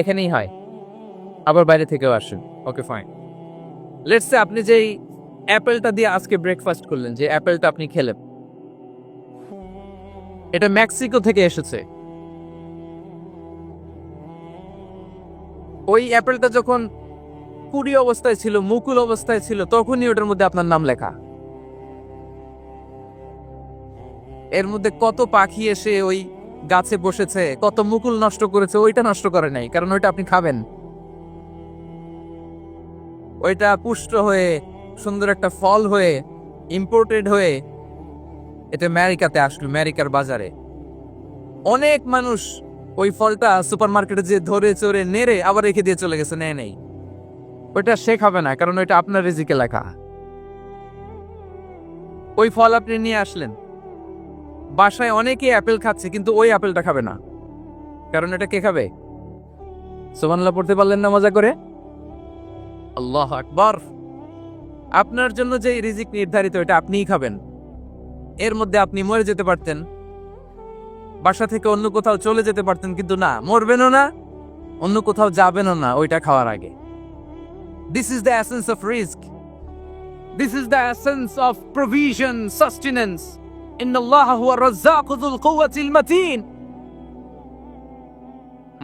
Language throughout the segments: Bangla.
এখানেই হয়। আবার বাইরে থেকেও আসে ওকে ফাইন লেটস আপনি যেই অ্যাপেলটা দিয়ে আজকে ব্রেকফাস্ট করলেন, যে অ্যাপেলটা আপনি খেলেন, এটা মেক্সিকো থেকে এসেছে। ওই অ্যাপেলটা যখন কুড়ি অবস্থায় ছিল, মুকুল অবস্থায় ছিল, তখনই ওটার মধ্যে আপনার নাম লেখা। এর মধ্যে কত পাখি এসে ওই গাছে বসেছে, কত মুকুল নষ্ট করেছে, ওইটা নষ্ট করে নাই, কারণ ওইটা আপনি খাবেন। ওইটা পুষ্ট হয়ে, সুন্দর একটা ফল হয়ে ইম্পোর্টেড হয়ে, এটা আমেরিকাতে আসলো, আমেরিকার বাজারে। অনেক মানুষ ওই ফলটা সুপার মার্কেটে যে ধরে চড়ে নেড়ে আবার রেখে দিয়ে চলে গেছে, নেয় নেই। ওইটা সে খাবে না, কারণ ওইটা আপনার রিজিকে লেখা। ওই ফল আপনি নিয়ে আসলেন। বাসায় অনেকে অ্যাপেল খাচ্ছে, কিন্তু ওই অ্যাপেলটা খাবে না। কারণ এটা কে খাবে? সোমানলা পড়তে পারলেন না মজা করে? আল্লাহ আকবর। আপনার জন্য যে রিজিক নির্ধারিত, এটা আপনিই খাবেন। এর মধ্যে আপনি মরে যেতে পারতেন। বাসা থেকে অন্য কোথাও চলে যেতে পারতেন, কিন্তু না, মরবেনও না, অন্য কোথাও যাবেনও না, ওইটা খাওয়ার আগে। This is the essence of risk this is the essence of provision sustenance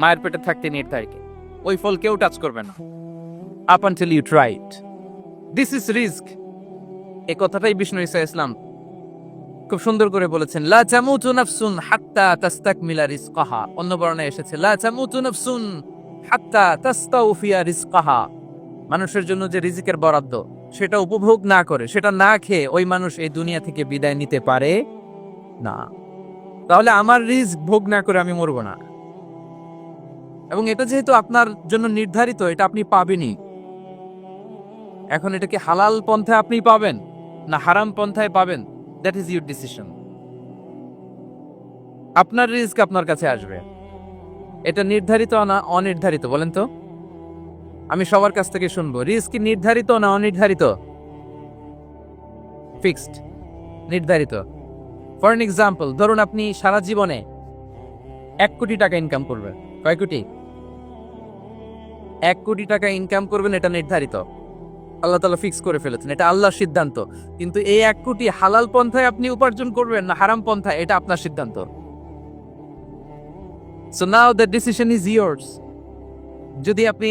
মায়ের পেটে থাকতে নির্ধারিত। ওই ফল কেউ টাচ করবে না। Up until you try it this is risk এই কথাটাই বিষ্ণু ইসা ইসলাম খুব সুন্দর করে বলেছেন, লা তামুতু নাফসুন হাত্তা তাস্তাকমিলা রিজকাহা। অন্য বর্ণে এসেছে, লা তামুতু নাফসুন হাত্তা তাস্তাউফিয়া রিজকাহা। মানুষের জন্য যে রিজিকের বরাদ্দ সেটা উপভোগ না করে, সেটা না খেয়ে ওই মানুষ এই দুনিয়া থেকে বিদায় নিতে পারে? না। তাহলে আমার রিস্ক ভোগ না করে আমি মরবো না। এবং এটা যেহেতু আপনার জন্য নির্ধারিত, এটা আপনি পাবেনই। এখন এটা কি হালাল পন্থায় আপনি পাবেন? না হারাম পন্থায় পাবেন? দ্যাট ইজ ইউর ডিসিশন আপনার রিস্ক আপনার কাছে আসবে। এটা নির্ধারিত না অনির্ধারিত, বলেন তো? আমি সবার কাছ থেকে শুনব। রিস্ক নির্ধারিত না অনির্ধারিত? ফিক্সড নির্ধারিত। ফর এন এক্সাম্পল ধরুন আপনি সারা জীবনে এক কোটি টাকা ইনকাম করবেন। কয় কোটি? এক কোটি টাকা ইনকাম করবেন, এটা নির্ধারিত। আল্লাহ তালা ফিক্স করে ফেলেছেন, এটা আল্লাহর সিদ্ধান্ত। কিন্তু এই এক কোটি হালাল পন্থায় আপনি উপার্জন করবেন না হারাম পন্থায়, এটা আপনার সিদ্ধান্ত। So now the decision is yours যদি আপনি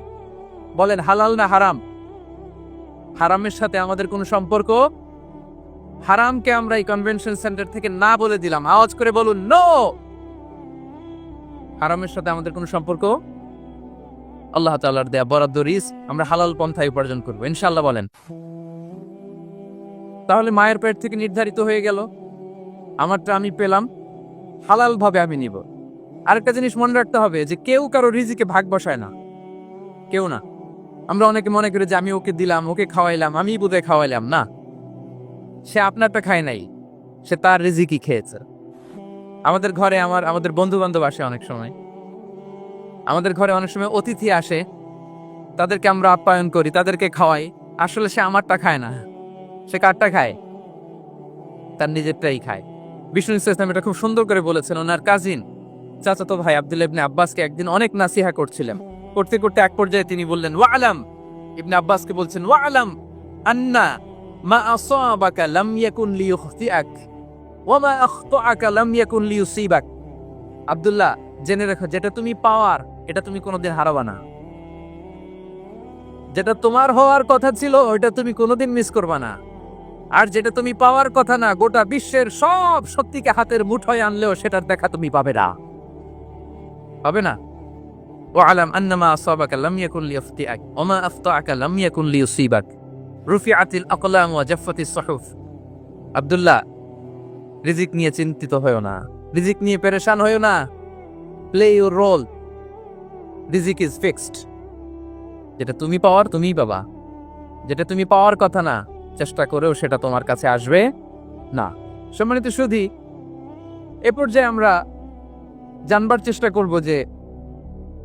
বলেন, হালাল না হারাম? হারামের সাথে আমাদের কোনো সম্পর্ক? হারামকে আমরা এই কনভেনশন সেন্টার থেকে না বলে দিলাম। আওয়াজ করে বলুন নো হারামের সাথে আমাদের কোনো সম্পর্ক? আল্লাহ তাআলার দেয়া বরাদ্দ রিস আমরা হালাল পন্থায় উপার্জন করব ইনশাল্লাহ বলেন। তাহলে মায়ের পেট থেকে নির্ধারিত হয়ে গেল। আমারটা আমি পেলাম হালাল ভাবে আমি নিব। আরেকটা জিনিস মনে রাখতে হবে যে কেউ কারও রিজিকে ভাগ বসায় না। কেউ না। আমরা অনেকে মনে করি যে আমি ওকে দিলাম, ওকে খাওয়াইলাম আমি বোধহয় খাওয়াইলাম, না। সে আপনারটা খায় নাই, সে তার রিজিকই খেয়েছে। আমাদের ঘরে আমার, আমাদের বন্ধু বান্ধব আসে অনেক সময়। আমাদের ঘরে অনেক সময় অতিথি আসে, তাদেরকে আমরা আপ্যায়ন করি, তাদেরকে খাওয়াই। আসলে সে আমারটা খায় না, সে কারটা খায়? তার নিজেরটাই খায়। বিষ্ণু ইসলাম এটা খুব সুন্দর করে বলেছেন, ওনার কাজিন চাচাতো ভাই আব্দুল আব্বাসকে একদিন অনেক নাসিহা করছিলেন। করতে করতে এক পর্যায়ে তিনি বললেন ওয়া আলাম ইবনে আব্বাসকে বলছেন ওয়া আলাম আন্না মা আসাবাকা লাম ইয়াকুন লিইখতিআক ওয়া মা আখতাআকা লাম ইয়াকুন লিইউসিবাক আব্দুল্লাহ, জেনে রেখো, যেটা তুমি পাওয়ার, এটা তুমি কোনোদিন হারাবা না। যেটা তোমার হওয়ার কথা ছিল, ওইটা তুমি কোনোদিন মিস করবা না। আর যেটা তুমি পাওয়ার কথা না, গোটা বিশ্বের সব সত্যিকে হাতের মুঠোয় আনলেও সেটার দেখা তুমি পাবে না। পাবে না? ওয়ালাম আন্নামা আসাবাকা লাম ইয়াকুন লিয়াফতিআক ওমা আফতাআকা লাম ইয়াকুন লিয়ুসিবাক রুফিআতিল আকলাম ওয়া জাফফাতিস সুহুফ আব্দুল্লাহ রিজিক নিয়ে চিন্তিত হয়ো না। রিজিক নিয়ে পেরেশান হয়ো না। প্লে ইউর রোল রিজিক ইজ ফিক্সড যেটা তুমি পাওয়ার, তুমিই পাবা। যেটা তুমি পাওয়ার কথা না, চেষ্টা করেও সেটা তোমার কাছে আসবে না। সম্মানিত সুধি, এ পর্যায়ে আমরা জানবার চেষ্টা করব যে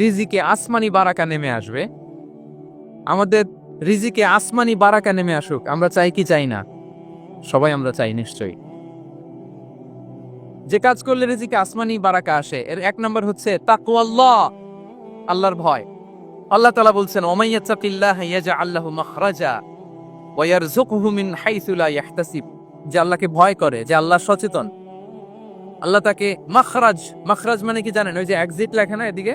রিজিকে আসমানি বারাকা নেমে আসবে। আমাদের রিজিকে আসমানি বারাকা নেমে আসুক, আমরা চাই কি চাই না? সবাই আমরা চাই, নিশ্চয়ই। যে কাজ করলে রিজিকে আসমানি বারাকা আসে, এর এক নম্বর হচ্ছে তাকওয়াল্লাহ, আল্লাহর ভয়। আল্লাহ তাআলা বলছেন ওমাইয়াত্তাকিল্লাহ ইয়াজআল্লাহু মাখরাজা ওয়া ইয়ারযুকহু মিন হাইসু লা ইয়াহতাসিব যে আল্লাহকে ভয় করে, যে আল্লাহ সচেতন। আল্লাহ তাকে মাখরাজ মাখরাজ মানে কি জানেন? ওই যে এক্সিট লেখে না এদিকে?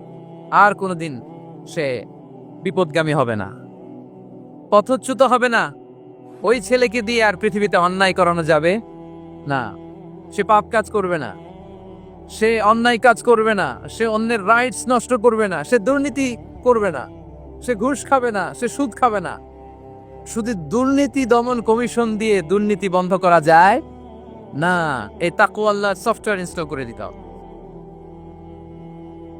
আর কোনোদিন সে বিপদগামী হবে না। পথচ্যুত হবে না। ওই ছেলেকে দিয়ে আর পৃথিবীতে অন্যায় করানো যাবে না। সে পাপ কাজ করবে না। সে অন্যায় কাজ করবে না। সে অন্যের রাইটস নষ্ট করবে না। সে দুর্নীতি করবে না। সে ঘুষ খাবে না। সে সুদ খাবে না। শুধু দুর্নীতি দমন কমিশন দিয়ে দুর্নীতি বন্ধ করা যায়? না, এই তাকু আল্লাহ সফটওয়্যার ইনস্টল করে দিতে হবে।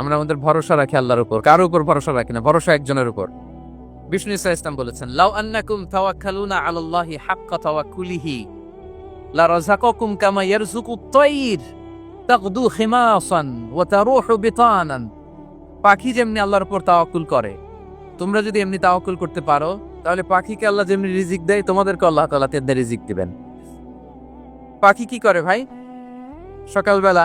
আমরা আমাদের ভরসা রাখি আল্লাহর উপর। কার উপর ভরসা রাখি না, ভরসা একজনের উপর। বিষ্ণু ইসা ইসলাম বলেছেন, লাউ আন্নাকুম তাওয়াক্কালুনা আলাল্লাহি হাক্কা তাওয়াক্কুলিহি, লা রাযাকাকুম কামা ইয়ারযুকুত তাইর তাকদু খিমাসান ওয়া তারুহু বিতানান। পাখি যেমনি আল্লাহর উপর তাওয়াক্কুল করে, তোমরা যদি এমনি তাওয়াক্কুল করতে পারো, তাহলে পাখিকে আল্লাহ যেমনি রিজিক দেয়, তোমাদেরকে আল্লাহ তাআলা তেমনি রিজিক দিবেন। পাখি কি করে ভাই? সকালবেলা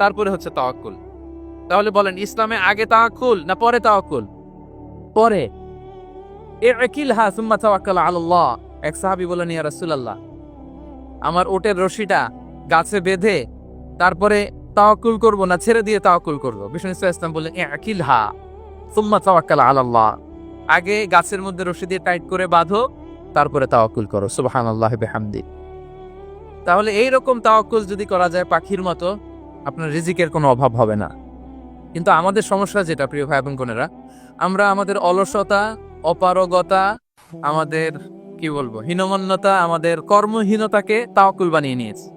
তারপরে হচ্ছে তাওয়াক্কুল। তাহলে বলেন, ইসলামে আগে তাওয়াক্কুল না পরে তাওয়াক্কুল? পরে। ইকিল হা সুম্মা তাওয়াক্কাল আলাল্লাহ। এক সাহাবী বলেন, ইয়া রাসূলুল্লাহ, আমার ওটের রশিটা গাছে বেঁধে তারপরে তাওয়াক্কুল করব না, ছেড়ে দিয়ে তাওয়াক্কুল করব? ইসলাম বললেন ইকিল হা সুম্মা তাওয়াক্কাল আলাল্লাহ। আগে গাছের মধ্যে রশি দিয়ে টাইট করে বাঁধো, তারপরে তাওয়াক্কুল করো। সুবহানাল্লাহি বিহামদি। তাহলে এই রকম তাওয়াক্কুল যদি করা যায় পাখির মতো আপনার রিজিকের কোনো অভাব হবে না। কিন্তু আমাদের সমস্যা যেটা, প্রিয় ভাই বোনেরা, আমরা আমাদের অলসতা, অপারগতা, আমাদের, কি বলব, হীনমন্যতা, আমাদের কর্মহীনতাকে তাওয়াক্কুল বানিয়ে নিয়েছি।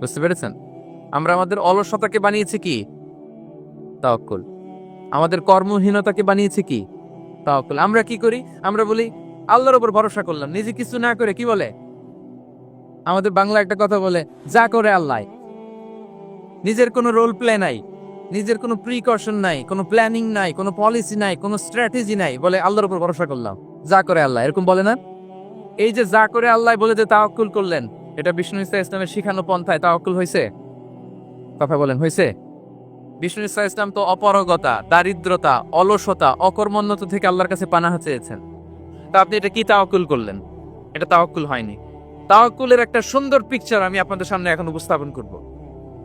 বুঝতে পেরেছেন? আমরা আমাদের অলসতাকে বানিয়েছি কি? তাওয়াক্কুল। আমাদের কর্মহীনতাকে বানিয়েছি কি? তাওয়াক্কুল। আমরা কি করি? আমরা বলি, আল্লাহর উপর ভরসা করলাম, নিজে কিছু না করে কি বলে? আমাদের বাংলা একটা কথা বলে, যা করে আল্লাহ নিজের কোনো রোল প্লে নাই, নিজের কোনো প্রিকশন নাই, কোনো প্ল্যানিং নাই, কোনো পলিসি নাই, কোনো স্ট্র্যাটেজি নাই, বলে আল্লাহর উপর ভরসা করলাম। যা করে আল্লাহ, এরকম বলে না? এই যে যা করে আল্লাহ বলে যে তাওয়াক্কুল করলেন, এটা বিষ্ণু ইসা ইসলামের শিখানো পন্থায় তাওয়াক্কুল হয়েছে কথা বলেন হয়েছে বিষ্ণু ইসা ইসলাম তো অপারগতা, দারিদ্রতা, অলসতা, অকর্মণ্যতা থেকে আল্লাহর কাছে পানাহা চেয়েছেন। তা আপনি এটা কি তাওয়াক্কুল করলেন? এটা তাওয়াক্কুল হয়নি। তাওয়াক্কুলের একটা সুন্দর পিকচার আমি আপনাদের সামনে এখন উপস্থাপন করব।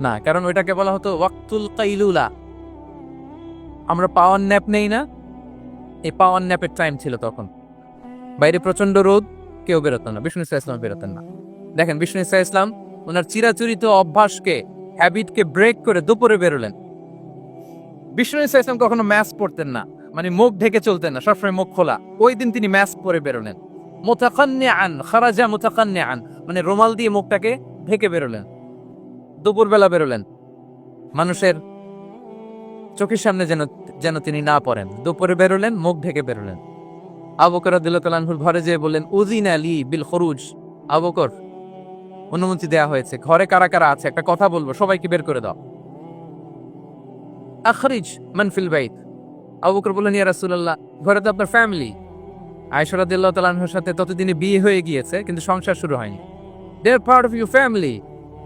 না, কারণ ওইটাকে বলা হতো ওয়াক্তুল কাইলুলা। আমরা পাওয়ার ন্যাপ নেই না? এই পাওয়ার ন্যাপের টাইম ছিল তখন। বাইরে প্রচণ্ড রোদ, কেউ বেরোতো না। বিষ্ণু ইসা ইসলাম বেরোতেন না। দেখেন, বিষ্ণু ইসা ইসলাম ওনার চিরাচরিত অভ্যাসকে হ্যাবিটকে ব্রেক করে দুপুরে বেরোলেন। বিষ্ণু ইসা ইসলাম কখনো ম্যাচ পড়তেন না। মানে মুখ ঢেকে চলতেন না, সবসময় মুখ খোলা। ওই দিন তিনি ম্যাচ পরে বেরোলেন। মোতাকান্নে আন খারাজা মোতাকান্নে আন মানে রুমাল দিয়ে মুখটাকে ঢেকে বেরোলেন। দুপুরবেলা বেরোলেন। মানুষের চোখের সামনে যেন যেন তিনি না পড়েন। দুপুরে বেরোলেন, মুখ ঢেকে বেরোলেন। আবকর দিলতালানহুর ঘরে যেয়ে বললেন উজিন আলী বিল খরুজ। আবকর অনুমতি দেয়া হয়েছে। ঘরে কারা কারা আছে? একটা কথা বলব, সবাইকে বের করে দাও। আখরিজ মানফিল বাইত। আবু বকর বললেন, ইয়া রাসূলুল্লাহ, ঘরে তো আপনার ফ্যামিলি। তাআলার সাথে ততদিনে বিয়ে হয়ে গিয়েছে, কিন্তু সংসার শুরু হয়নি। They part of your family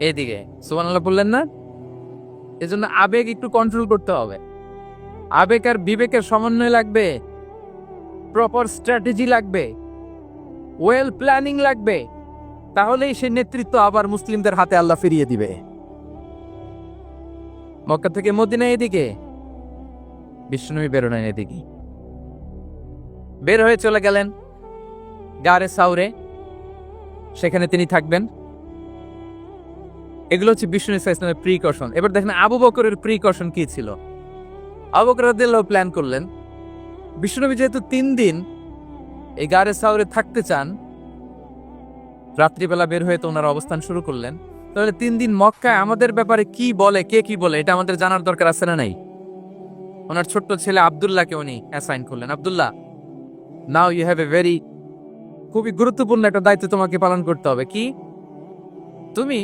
এইদিকে সুবান আল্লাহ বললেন না? এজন্য আবেগ একটু কন্ট্রোল করতে হবে। আবেগ আর বিবেকের সমন্বয় লাগবে প্রপার স্ট্র্যাটেজি লাগবে ওয়েল প্ল্যানিং লাগবে, তাহলেই সে নেতৃত্ব আবার মুসলিমদের হাতে আল্লাহ ফিরিয়ে দিবে। মক্কা থেকে মদিনা এদিকে বিষ্ণুই বেরোলেন এদিকে। বের হয়ে চলে গেলেন গারে সাউরে, সেখানে তিনি থাকবেন। এগুলো হচ্ছে বিষ্ণু ইসা ইসলামের প্রিকশন এবার দেখেন আবু বকরের প্রিকশন কি ছিল? আবু বকর প্ল্যান করলেন বিষ্ণুনবী যেহেতু তিন দিন এই গারে সাউরে থাকতে চান, রাত্রিবেলা বের হয়ে তো ওনার অবস্থান শুরু করলেন, তাহলে তিন দিন মক্কায় আমাদের ব্যাপারে কি বলে, কে কি বলে, এটা আমাদের জানার দরকার আছে না নাই? ওনার ছোট্ট ছেলে আবদুল্লাহকে উনি অ্যাসাইন করলেন। Abdullah now you have a very খুবই গুরুত্বপূর্ণ একটা দায়িত্ব তোমাকে পালন করতে হবে। কি? তুমি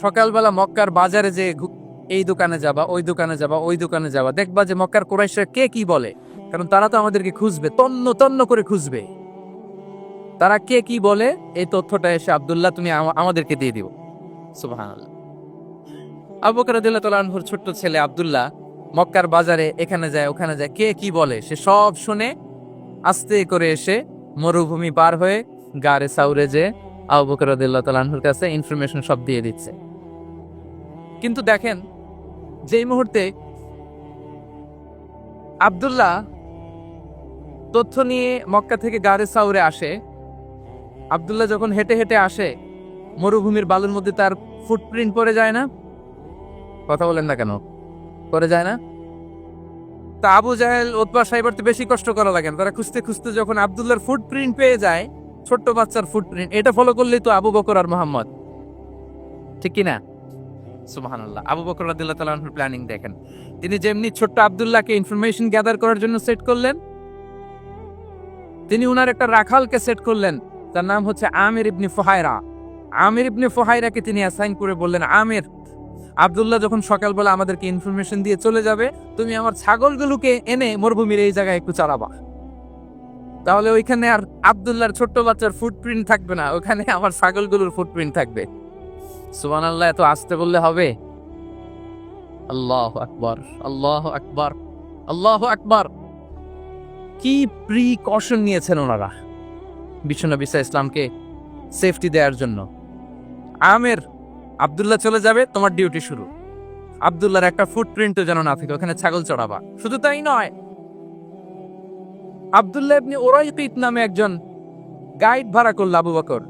সকালবেলা মক্কার বাজারে যে এই দোকানে যাবা, ওই দোকানে যাবা, ওই দোকানে যাবা, দেখবা যে মক্কার কোরাইশরা কে কি বলে। কারণ তারা তো আমাদেরকে খুঁজবে, তন্ন তন্ন করে খুঁজবে। তারা কে কি বলে, এই তথ্যটা এসে আব্দুল্লাহ তুমি আমাদেরকে দিয়ে দিও। সুবহানাল্লাহ। আবু বকর রাদিয়াল্লাহু তাআলা আনহুর ছোট্ট ছেলে আব্দুল্লাহ মক্কার বাজারে এখানে যায়, ওখানে যায়, কে কি বলে? সে সব শুনে আস্তে করে এসে মরুভূমি পার হয়ে গারে সাউরে যে আবু বকর রাদিয়াল্লাহু তাআলা আনহুর কাছে ইনফরমেশন সব দিয়ে দিচ্ছে। কিন্তু দেখেন, যেই মুহূর্তে আব্দুল্লাহ তথ্য নিয়ে মক্কা থেকে গারে সাউরে আসে, আব্দুল্লাহ যখন হেঁটে হেঁটে আসে, মরুভূমির বালুর মধ্যে তার ফুটপ্রিন্ট পড়ে যায় না? কথা বলেন না কেন? পড়ে যায় না? তা আবু জাহেল ওতবা সাহেবের তো বেশি কষ্ট করা লাগে না। তারা খুঁজতে খুঁজতে যখন আব্দুল্লাহর ফুটপ্রিন্ট পেয়ে যায় ছোট্ট বাচ্চার ফুটপ্রিন্ট এটা ফলো করলেই তো আবু বকর আর মোহাম্মদ। ঠিক কি না সুবহানাল্লাহ। আবু বকর রাদিয়াল্লাহু তাআলা আনহুর প্ল্যানিং দেখেন। তিনি যেমনি ছোট্ট আব্দুল্লাহকে ইনফরমেশন গ্যাদার করার জন্য সেট করলেন, তিনি উনার একটা রাখালকে সেট করলেন তার নাম হচ্ছে আমির ইবনে ফুহায়রা আমির ইবনে ফুহায়রাকে তিনি অ্যাসাইন করে বললেন, আমির, আব্দুল্লাহ যখন সকালবেলা আমাদেরকে ইনফরমেশন দিয়ে চলে যাবে, তুমি আমার ছাগলগুলোকে এনে মরুভূমির এই জায়গায় একটু চালাবা। তাহলে ওইখানে আর আব্দুল্লাহর ছোট্ট বাচ্চার ফুটপ্রিন্ট থাকবে না, ওখানে আমার ছাগলগুলোর ফুটপ্রিন্ট থাকবে। সুবান আল্লাহ এত আসতে বললে হবে? আল্লাহ আকবর আল্লাহ আকবর আল্লাহ আকবর। কি প্রিকশন নিয়েছেন ওনারা বিশ্বনবী ইসা ইসলামকে সেফটি দেওয়ার জন্য? আমের, আব্দুল্লাহ চলে যাবে, তোমার ডিউটি শুরু। আব্দুল্লাহর একটা ফুটপ্রিন্টও যেন না থাকে, ওখানে ছাগল চড়াবা। শুধু তাই নয় আব্দুল্লাহ ইবনে ওরাইকিত নামে একজন গাইড ভাড়া করল আবু বকর।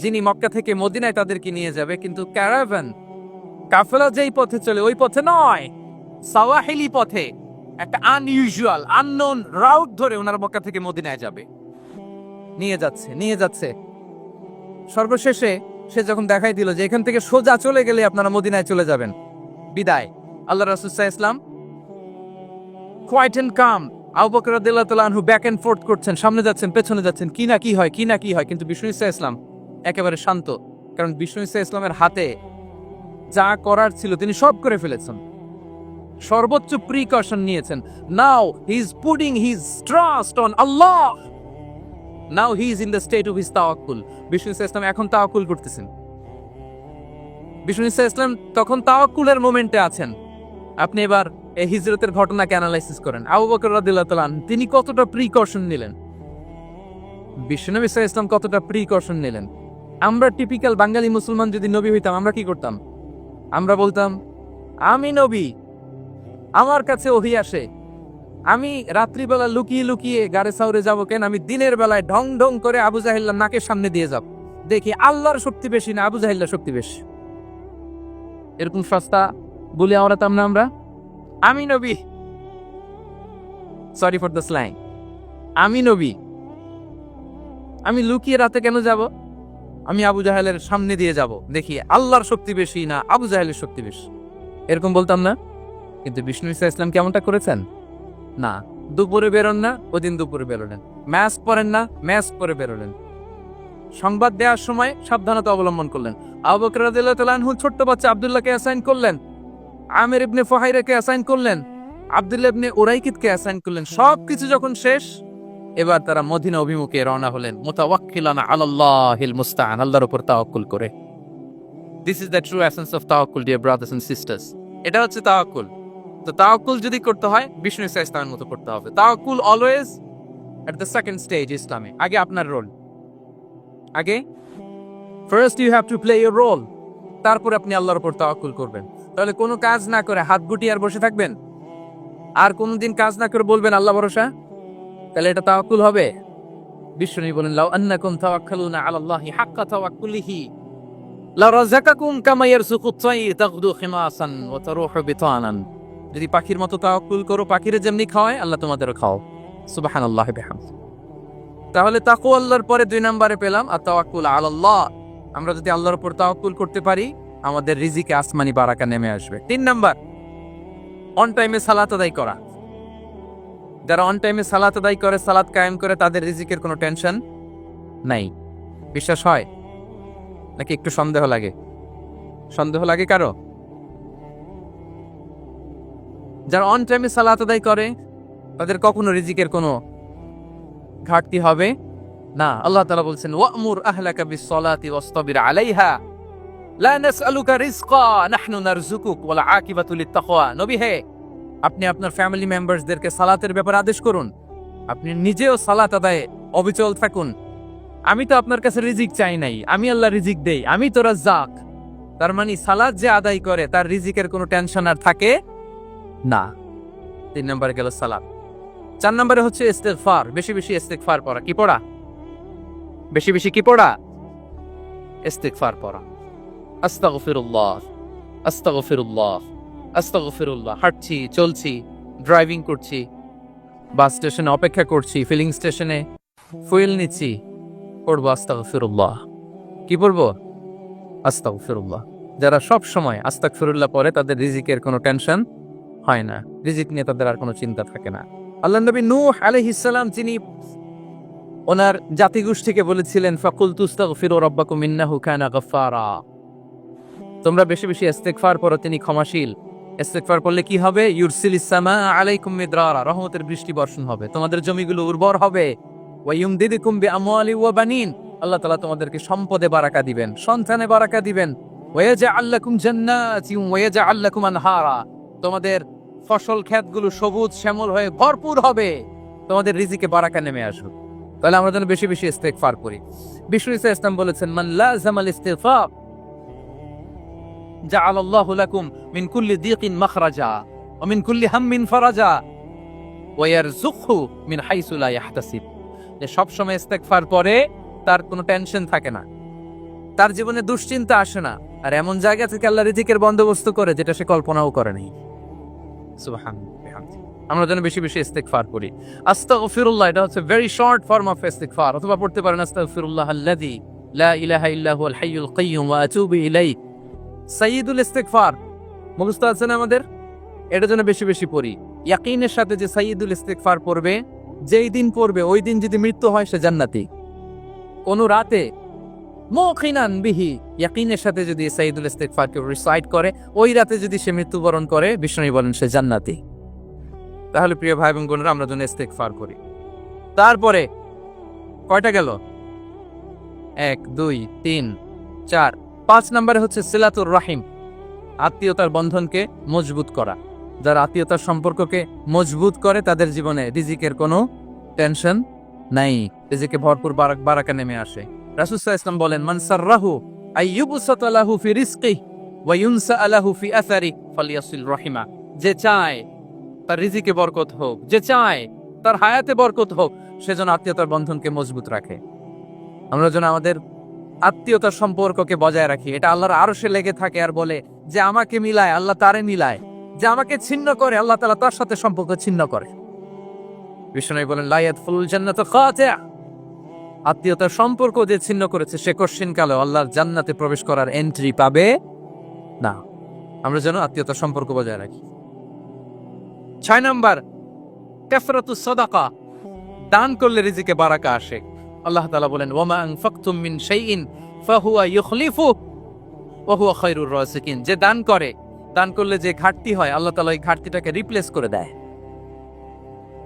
যিনি মক্কা থেকে মদিনায় তাদেরকে নিয়ে যাবে, কিন্তু ক্যারাভান কাফেলা যেই পথে চলে, ওই পথে নয়, সাওয়াহিলি পথে, একটা আনইউজুয়াল আননোন রাউট ধরে ওনারা মক্কা থেকে মদিনায় যাবে। নিয়ে যাচ্ছে নিয়ে যাচ্ছে। সর্বশেষে সে যখন দেখাই দিল যে এখান থেকে সোজা চলে গেলে আপনারা মদিনায় চলে যাবেন, বিদায়। আল্লাহ রাসুসাহ ইসলাম quiet and calm Abu Bakr রাদিয়াল্লাহু আনহু ব্যাক এন্ড ফোর্থ করছেন, সামনে যাচ্ছেন, পেছনে যাচ্ছেন, কি না কি হয়, কি না কি হয়, কিন্তু বিষ্ণু ইসা ইসলাম একেবারে শান্ত। কারণ বিষ্ণু ইসা ইসলামের হাতে যা করার ছিল তিনি সব করে ফেলেছেন। সর্বোচ্চ প্রিকশন নিয়েছেন। Now he is putting his trust on Allah now he is in the state of his তাওয়াক্কুল। বিষ্ণু ইসা ইসলাম এখন তাওয়াক্কুল করতেছেন। বিষ্ণু ইসা ইসলাম তখন তাওয়াক্কুলের মোমেন্টে আছেন। আপনি এবার এই হিজরতের ঘটনাকে অ্যানালাইসিস করেন। আবু বকর রাদিয়াল্লাহু তাআলা তিনি কতটা প্রিকশন নিলেন? বিশ্বনবী আলাইহি ইসলাম কতটা প্রিকশন নিলেন? আমরা টিপিক্যাল বাঙালি মুসলমান যদি নবী হইতাম, আমরা কি করতাম? আমরা বলতাম, আমি নবী, আমার কাছে ওহি আসে। আমি রাত্রিবেলা লুকিয়ে লুকিয়ে গাড়ে সাউরে যাব কেন? আমি দিনের বেলায় ঢং ঢং করে আবু জাহিল্লার নাকের সামনে দিয়ে যাব। দেখি আল্লাহর শক্তি বেশি না আবু জাহিল্লার শক্তি বেশি? এরকম সস্তা বলে আমরাতাম না আমরা? আমি নবী। সরি ফর দ্য স্ল্যাং আমি নবী। আমি লুকিয়ে রাতে কেন যাব? আমি আবু জাহেলের সামনে দিয়ে যাব। দেখি, আল্লাহর শক্তি বেশি না আবু জাহেলের শক্তি বেশি। এরকম বলতাম না? কিন্তু বিষ্ণু ইসা ইসলাম কেমনটা করেছেন? না। দুপুরে বেরোন না, ওদিন দুপুরে বেরোলেন। ম্যাচ পরেন না, ম্যাচ পরে বেরোলেন। সংবাদ দেওয়ার সময় সাবধানতা অবলম্বন করলেন। আবু বকর ছোট্ট বাচ্চা আব্দুল্লাহকে অ্যাসাইন করলেন। আমির ইবনে ফাহাইরাকে অ্যাসাইন করলেন, আব্দুল্লাহ ইবনে উরাইকিতকে অ্যাসাইন করলেন, সবকিছু যখন শেষ, এবার তারা মদিনা অভিমুখে রওনা হলেন, মুতাওয়াক্কিলানা আলাল্লাহিল মুস্তাআন, আল্লাহর উপর তাওয়াক্কুল করে। This is the true essence of তাওয়াক্কুল ডিয়ার ব্রাদার্স এন্ড সিস্টার্স এটা হচ্ছে তাওয়াক্কুল। তো তাওয়াক্কুল যদি করতে হয়, বিষ্ণু ইসা মতো করতে হবে। তাওয়াক্কুল always at the second stage ইসলামে। আগে আপনার রোল আগে? First you have to play your role তারপর আপনি আল্লাহর উপর তাওয়াক্কুল করবেন। তাহলে কোনো কাজ না করে হাত গুটিয়ে আর বসে থাকবেন? আর কোনোদিন কাজ না করে বলবেন আল্লাহ ভরসা? তাহলে এটা তাওয়াক্কুল হবে। বিশ্বনী বলেন, লাউ আন্নাকুম তাওয়াক্কালুনা আলাল্লাহি হাক্কা তাওয়াক্কুলিহি। লা রাযাকাকুম কামা ইয়ারযুকু আত-তায়র তাগদু খিমাসান ওয়া তারুহু বিতানান। যদি পাখির মতো তাওয়াক্কুল করো, পাখিরে যেমনি খাওয়ায়, আল্লাহ তোমাদেরও খাও সুবহানাল্লাহি বিহামদ। তাহলে তাকওয়া আল্লাহর পরে দুই নম্বরে পেলাম আর তাওয়াক্কুল আলাল্লাহ। আমরা যদি আল্লাহর উপর তাওয়াক্কুল করতে পারি আমাদের রিজিকে আসমানি বারাকা নেমে আসবে। তিন নাম্বার অন টাইমে সালাত আদায় করা। যারা অন টাইমে সালাত আদায় করে, সালাত কায়েম করে, তাদের রিজিকের কোনো টেনশন নাই। বিশ্বাস হয়? নাকি একটু সন্দেহ লাগে? সন্দেহ লাগে কারও? যারা অন টাইমে সালাত আদায় করে, তাদের কখনো রিজিকের কোনো ঘাটতি হবে না। আল্লাহ তালা বলছেন, ওয়ামুর আহলাকা বিস-সালাতি ওয়াসতাবির আলাইহা। নবী হে, আপনি আপনার ফ্যামিলি মেম্বারসদেরকে সালাতের ব্যাপারে আদেশ করুন। আপনি নিজেও সালাত আদায়ে অবিচল থাকুন। আমি তো আপনার কাছে রিজিক চাই নাই। আমি আল্লাহ রিজিক দেই। আমি তো রাজ্জাক। তার মানে সালাদ যে আদায় করে, তার রিজিকের কোনো টেনশন আর থাকে না। তিন নম্বরে গেল সালাত। চার নম্বরে হচ্ছে ইস্তেগফার। বেশি বেশি ইস্তেগফার পড়া। কি পড়া? বেশি বেশি কি পড়া? ইস্তেগফার পড়া। আস্তাগফিরুল্লাহ আস্তাগফিরুল্লাহ আস্তাগফিরুল্লাহ। হাঁটছি, চলছি ড্রাইভিং করছি বাস স্টেশনে অপেক্ষা করছি ফিলিং স্টেশনে ফুয়েল নিচ্ছি, পড়ব আস্তাগফিরুল্লাহ। কি পড়ব? আস্তাগফিরুল্লাহ। যারা সব সময় আস্তাগফিরুল্লাহ পড়ে, তাদের রিজিকের কোনো টেনশন হয় না। রিজিক নিয়ে তাদের আর কোনো চিন্তা থাকে না। আল্লাহ নবী নূহ আলাইহিস সালাম, যিনি ওনার জাতিগোষ্ঠীকে বলেছিলেন ফাকুল তুস্তাগফিরু রাব্বাকুম ইন্নাহু কানা গাফফারা। তোমরা বেশি বেশি ইস্তেগফার পড়ো, তিনি ক্ষমাশীল। ইস্তেগফার করলে কি হবে? ইউরসিলিস সামা আলাইকুম মিদরারা, রহমতের বৃষ্টি বর্ষণ হবে। তোমাদের জমিগুলো উর্বর হবে। ওয়া ইউমদিদুকুম বিআমওয়ালি ওয়া বানিন। আল্লাহ তাআলা তোমাদেরকে সম্পদে বারাকা দিবেন, সন্তানে বারাকা দিবেন। ওয়া ইয়াজআল লাকুম জান্নাতি ওয়া ইয়াজআল লাকুম আনহারা। তোমাদের ফসল ক্ষেতগুলো সবুজ শ্যামল হয়ে ভরপুর হবে। তোমাদের রিজিকে বারাকা নেমে আসবে তাহলে আমরা যেন বেশি বেশি ইস্তেগফার করি। বিষ্ণু ইসা ইসলাম বলেছেন, মান লাজামাল ইস্তিগফার জাআল আল্লাহু লাকুম মিন কুল্লি দিকিন মাখরাজা ওয়া মিন কুল্লি হাম্মিন ফারাজা ওয়া ইয়ারযুকহু মিন হাইসু লা ইয়াহতাসিব। যে সব সময় ইস্তেগফার পরে তার কোনো টেনশন থাকে না। তার জীবনে দুশ্চিন্তা আসে না। আর এমন জায়গা থেকে আল্লাহ রিজিকের বন্দোবস্ত করে যেটা সে কল্পনাও করে নাই। আমরা যেন বেশি বেশি ইস্তেগফার করি। আস্তাগফিরুল্লাহ, এটা হচ্ছে ভেরি শর্ট ফর্ম অফ ইস্তেগফার। অথবা পড়তে পারেন আস্তাগফিরুল্লাহ আল্লাযী লা ইলাহা ইল্লা হুয়াল হাইয়ুল কাইয়্যুম ওয়া আতুবু ইলাইহি। সাইয়্যিদুল ইস্তেগফার। মুখস্থ আছে না আমাদের? এটা যেন বেশি বেশি পড়ি। ইয়াকিনের সাথে যে সাইয়্যিদুল ইস্তেগফার পড়বে, যেই দিন পড়বে, ওই দিন যদি মৃত্যু হয়, সে জান্নাতি। কোন রাতে মুখিনান বিহি, ইয়াকিনের সাথে যদি সাইয়্যিদুল ইস্তেগফারকে রিসাইট করে, ওই রাতে যদি সে মৃত্যুবরণ করে বিষ্ণু বলেন সে জান্নাতি। তাহলে প্রিয় ভাই এবং বোনেরা, আমরা যেন ইস্তেগফার করি। তারপরে, কয়টা গেল? এক, দুই, তিন, চার। পাঁচ নম্বরে হচ্ছে সিলাতুর রাহিম, আত্মীয়তার বন্ধনকে মজবুত করা। যারা আত্মীয়তার সম্পর্ককে মজবুত করে, তাদের জীবনে রিজিকের কোনো টেনশন নাই। রিজিকে ভরপুর বারাক নেমে আসে। রাসূলুল্লাহ ইসলাম বলেন, মান রাহু আইয়ুবসাত লাহু ফি রিজকি ওয়া ইউনসা লাহু ফি আসারি ফালিয়াসিল রাহিমা। যে চায় তার রিজিকে বরকত হোক, যে চায় তার হায়াতে বরকত হোক সেজন্য আত্মীয়তার বন্ধনকে মজবুত রাখে। আমরা যেন আমাদের আত্মীয়তার সম্পর্ককে বজায় রাখি। এটা আল্লাহর আরও সে লেগে থাকে আর বলে যে আমাকে মিলায়, আল্লাহ তারে মিলায়। যে আমাকে ছিন্ন করে, আল্লাহ তালা তার সাথে সম্পর্ক ছিন্ন করে। বিষ্ণু বলেন লাইয়াত ফুল জান্নাত আত্মীয়তার সম্পর্ক যে ছিন্ন করেছে, সে কশ্চিন কালে আল্লাহর জান্নাতে প্রবেশ করার এন্ট্রি পাবে না। আমরা যেন আত্মীয়তার সম্পর্ক বজায় রাখি। ছয় নম্বর, কাফরাতু সাদাকা। দান করলে রিজিকে বারাকা আসে। আল্লাহ তালা বলেন ওমা আনফাকতুম মিন শাইইন ফাহুয়া ইউখলিফু ওয়া হুয়া খায়রুর রাসিকিন যে দান করে, দান করলে যে ঘাটতি হয়, আল্লাহ তাআলা এই ঘাটতিটাকে রিপ্লেস করে দেয়।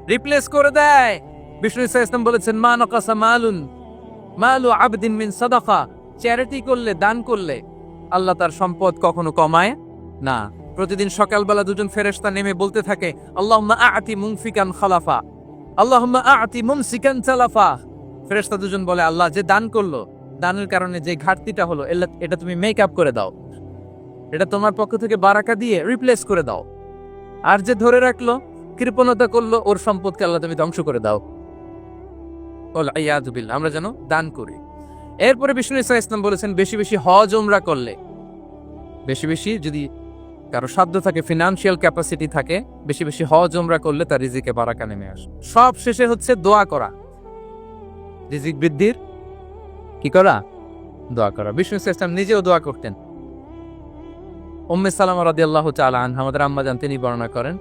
রিপ্লেস করে দেয়। বিষ্ণু ইসা ইসলাম বলেছেন, মা নকাসা মালুন, মালু আবদিন মিন সাদাকা। চ্যারিটি করলে, দান করলে আল্লাহ তার সম্পদ কখনো কমায় না। প্রতিদিন সকালবেলা দুজন ফেরেশতা নেমে বলতে থাকে, আল্লাহুম্মা আ'তি মুনফিকান খালাফা। আল্লাহুম্মা আ'তি মুমসিকান চালাফা ফেরেশতা দুজন বলে, আল্লাহ, যে দান করল, দানের কারণে যে ঘাটতিটা হলো এটা তুমি মেক আপ করে দাও। এটা তোমার পক্ষ থেকে বারাকা দিয়ে রিপ্লেস করে দাও। আর যে ধরে রাখল, কৃপণতা করল, ওর সম্পদকে আল্লাহ তুমি ধ্বংস করে দাও। বল ইয়াদুবিল্লাহ আমরা যেন দান করি। এরপরে বিষ্ণু ইসা ইসলাম বলেছেন, বেশি বেশি হজ ওমরা করলে। বেশি বেশি যদি কারও সাধ্য থাকে ফিনান্সিয়াল ক্যাপাসিটি থাকে, বেশি বেশি হজ ওমরা করলে তার রিজিকে বারাকা নেমে আসে। সব শেষে হচ্ছে দোয়া করা। রিজিক বৃদ্ধির কি করা? দোয়া করা। বিষ্ণু ইসা ইসলাম নিজেও দোয়া করতেন। উম্মে সালাম রাদিয়াল্লাহু তাআলা আনহা, আমাদের আম্মা জান তিনি বর্ণনা করেন,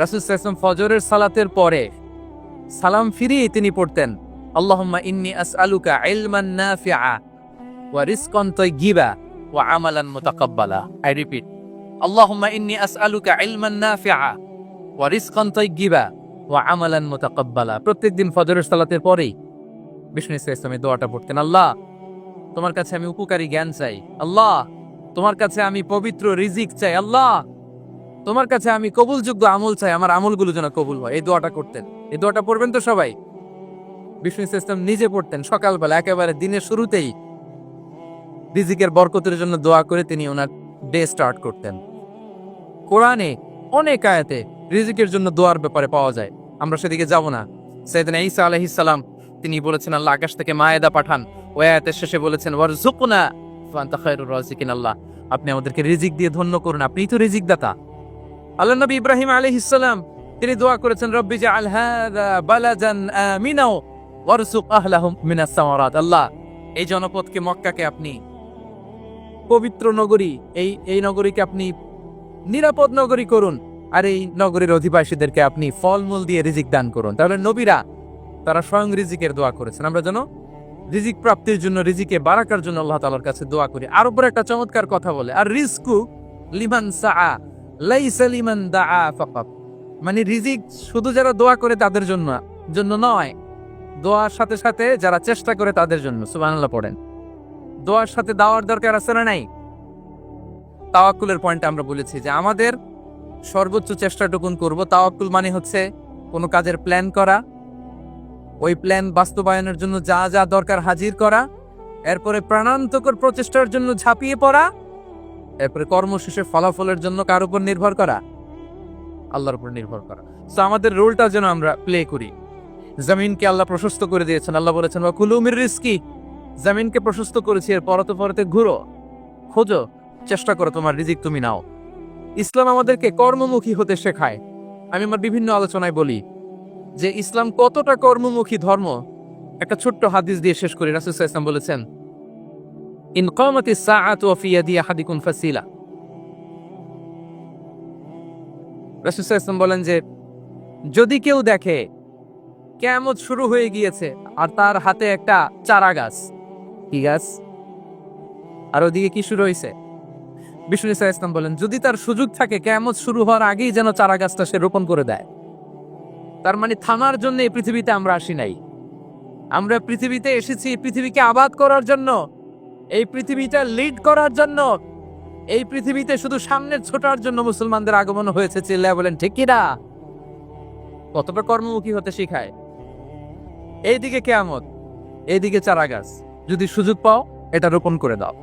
রাসূল ওয়াসাল্লাম ফজরের সালাতের পরে সালাম ফিরিয়ে তিনি পড়তেন, আল্লাহুম্মা ইন্নী আসআলুকা ইলমান নাফিআ ওয়া রিজকান তাইয়্যিবা ওয়া আমালান মুতাকাব্বালা। আই রিপিট আল্লাহুম্মা ইন্নী আসআলুকা ইলমান নাফিআ ওয়া রিজকান তাইয়্যিবা ওয়া আমালান মুতাকাব্বালা। প্রত্যেকদিন ফজরের সালাতের পরেই বিষ্ণু ইসলামের দোয়াটা পড়তেন। আল্লাহ, তোমার কাছে আমি উপকারী জ্ঞান চাই। আল্লাহ, তোমার কাছে আমি পবিত্র রিজিক চাই। আল্লাহ, তোমার কাছে আমি কবুলযোগ্য আমল চাই। আমার আমলগুলো যেন কবুল হয়। এই দোয়াটা করতেন। এই দোয়াটা পড়বেন তো সবাই? বিষ্ণু ইসলাম নিজে পড়তেন। সকালবেলা, একেবারে দিনের শুরুতেই রিজিকের বরকতের জন্য দোয়া করে তিনি ওনার ডে স্টার্ট করতেন। কোরআনে অনেক আয়াতে রিজিকের জন্য দোয়ার ব্যাপারে পাওয়া যায়। আমরা সেদিকে যাব না। সৈয়দনা ঈসা আলাইহিস সালাম তিনি বলেছেন, আল্লাহ আকাশ থেকে মায়েদা পাঠান। ওই আয়াতের শেষে বলেছেন ফান্তা খায়রুর রাজিকিন আল্লাহ। আপনি আমাদেরকে রিজিক দিয়ে ধন্য করুন, আপনিই তো রিজিক দাতা আল্লাহ নবী ইব্রাহিম আলাইহিস সালাম, তিনি দোয়া করেছেন, রব্বি জাআল হাযা বালাদান আমিনাও ওয়ারসুক আহলাহুম মিনাস সামারাত। আল্লাহ, এই জনপদকে মক্কাকে আপনি, পবিত্র নগরী, এই এই নগরীকে আপনি নিরাপদ নগরী করুন। আর এই নগরীর অধিবাসীদেরকে আপনি ফলমূল দিয়ে রিজিক দান করুন। তাহলে নবীরা তারা স্বয়ং রিজিকের দোয়া করেছেন। আমরা যেন রিজিক প্রাপ্তির জন্য, রিজিকে বারাকার জন্য আল্লাহ তাআলার কাছে দোয়া করি। আর উপরে একটা চমৎকার কথা বলে, আর রিস্কু লিমান সাআ, লাইসা লিমান দাআ ফাকাত। মানে রিজিক শুধু যারা দোয়া করে তাদের জন্য জন্য নয়, দোয়ার সাথে সাথে যারা চেষ্টা করে তাদের জন্য, সুবহানাল্লাহ পড়েন। দোয়ার সাথে দাওয়ার দরকার আছে না নাই? তাওয়াক্কুলের পয়েন্ট আমরা বলেছি যে আমাদের সর্বোচ্চ চেষ্টাটুকুন করব। তাওয়াক্কুল মানে হচ্ছে কোনো কাজের প্ল্যান করা ওই প্ল্যান বাস্তবায়নের জন্য যা যা দরকার হাজির করা, এরপরে প্রাণান্তকর প্রচেষ্টার জন্য ঝাঁপিয়ে পড়া, এরপরে কর্মশেষে ফলাফলের জন্য কার উপর নির্ভর করা? আল্লাহর উপর নির্ভর করা। তো আমাদের রোলটা যেন আমরা প্লে করি। জমিনকে আল্লাহ প্রশস্ত করে দিয়েছেন। আল্লাহ বলেছেন বা কুলুমির রিস্কি। জমিনকে প্রশস্ত করেছি এর পরতে পরতে ঘুরো, খোঁজো, চেষ্টা করো, তোমার রিজিক তুমি নাও। ইসলাম আমাদেরকে কর্মমুখী হতে শেখায়। আমি আমার বিভিন্ন আলোচনায় বলি যে ইসলাম কতটা কর্মমুখী ধর্ম? একটা ছোট্ট হাদিস দিয়ে শেষ করি, রাসুল ইসলাম বলেছেন, ইন কমাতি সাআত ওয়া ফি ইয়াদি আহাদিকুম ফাসিলা। রাসুল ইসলাম বলেন যে, যদি কেউ দেখে, কেয়ামত শুরু হয়ে গিয়েছে, আর তার হাতে একটা চারা গাছ। কি গাছ? আর ওদিকে কি শুরু হয়েছে? বিষ্ণু ইসলাম বলেন, যদি তার সুযোগ থাকে, কেয়ামত শুরু হওয়ার আগেই যেন চারা গাছটা সে রোপণ করে দেয়। তার মানে থামার জন্য এই পৃথিবীতে আমরা আসি নাই। আমরা পৃথিবীতে এসেছি পৃথিবীকে আবাদ করার জন্য, এই পৃথিবীটা লিড করার জন্য, এই পৃথিবীতে শুধু সামনের ছোটার জন্য মুসলমানদের আগমন হয়েছে, চিল্লায় বলেন, ঠিক কিনা কতটা কর্মমুখী হতে শিখায়। এইদিকে কেয়ামত, এইদিকে চারা গাছ যদি সুযোগ পাও, এটা রোপণ করে দাও।